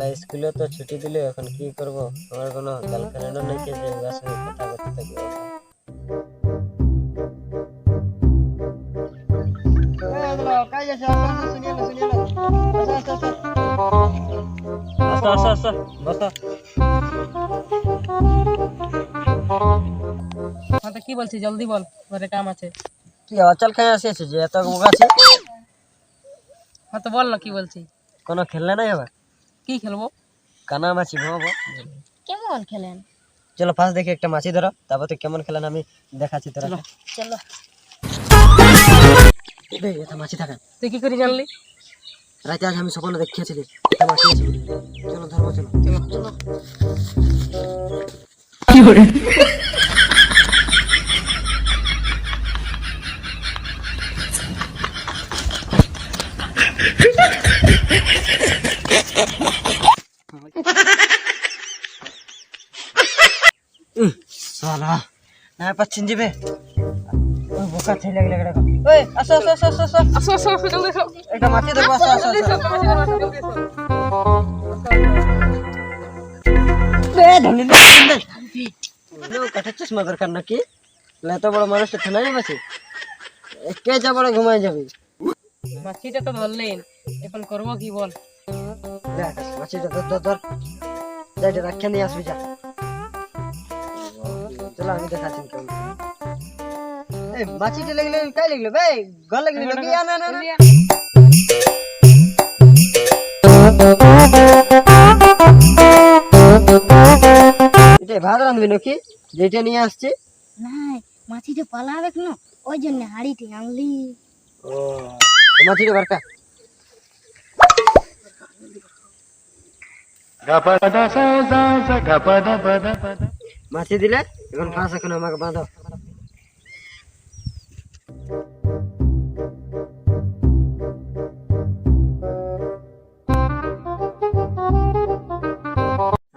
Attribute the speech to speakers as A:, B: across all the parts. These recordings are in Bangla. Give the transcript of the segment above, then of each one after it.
A: তো ছুটি দিলে এখন কি করব? আমার কোনো গার্লফ্রেন্ডও নেই যে ওর সঙ্গে কথা করতে থাকব আসো আসো আসো বসো।
B: হ্যাঁ তো কি বলছি জলদি বল ঘরে কাম আছে।
A: কি অচল খাই আসিয়েছে যে এত আছে?
B: হ্যাঁ তো বল না কি বলছি
A: কোনো খেললে নাই হবে
B: কি খেলব?
A: কানা মাছি ভাবো
C: কেমন খেলেন?
A: চলো ফার্স্ট দেখি একটা মাছি ধরো তারপর তো কেমন খেলেন আমি দেখাচ্ছি তোরা।
C: চলো।
A: এই এটা মাছি থাকা।
B: তুই কি করে জানলি?
A: রাতে আজ আমি স্বপ্ন দেখিয়েছিলি এটা মাছি আছে। চলো ধরবো চলো।
B: চলো। চলো
A: সালা না পাচ্ছেন যাবে ওই বোকা ছেলে গেলে গেলে ওই আসো আসো আসো আসো আসো।
B: আসো আসো
A: এটা মাটি দেবো আসো আসো। নাকি? এত বড় কে যা বড়
B: মাছিটা তো ধরলেন। এখন করব কি বল?
A: দেখ মাছিটা ধর ধর ধর যা এটা রাখিয়া নিয়ে আসবি যা চলো আমি দেখাচ্ছি কেমন এই মাছিটা লাগলে কাই লাগল বে গল লাগল নাকি না না না এটা ভাত রাঁধবি নাকি যেটা নিয়ে আসছি
C: নাই মাছিটা পালাবে কেন ওই জন্য হাড়িটি আনলি
A: ও মাছিটা বারকা মাছি দিলে, এখন ফাঁস এখন আমাকে বাঁধো।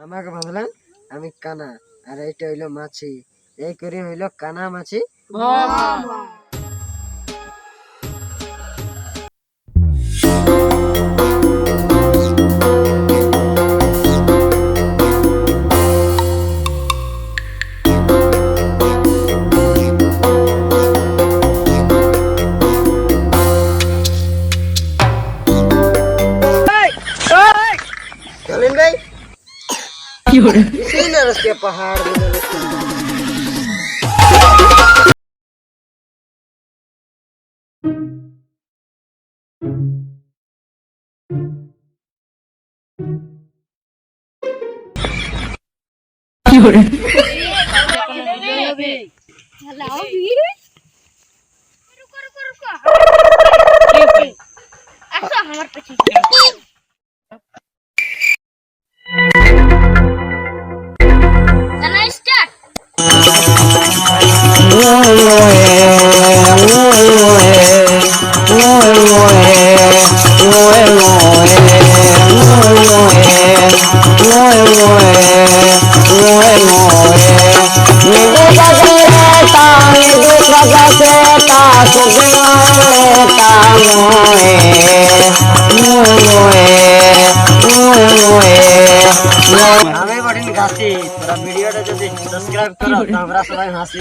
A: আমাকে বাঁধলেন, আমি কানা। আর এইটা হইল মাছি। এই করে হইল কানা মাছি। पहाड़
C: रुको रुको
A: रुको ऐसा हमारे पीछे ভিডিওটা যদি সাবস্ক্রাইব করো তো আমরা সবাই হাসি।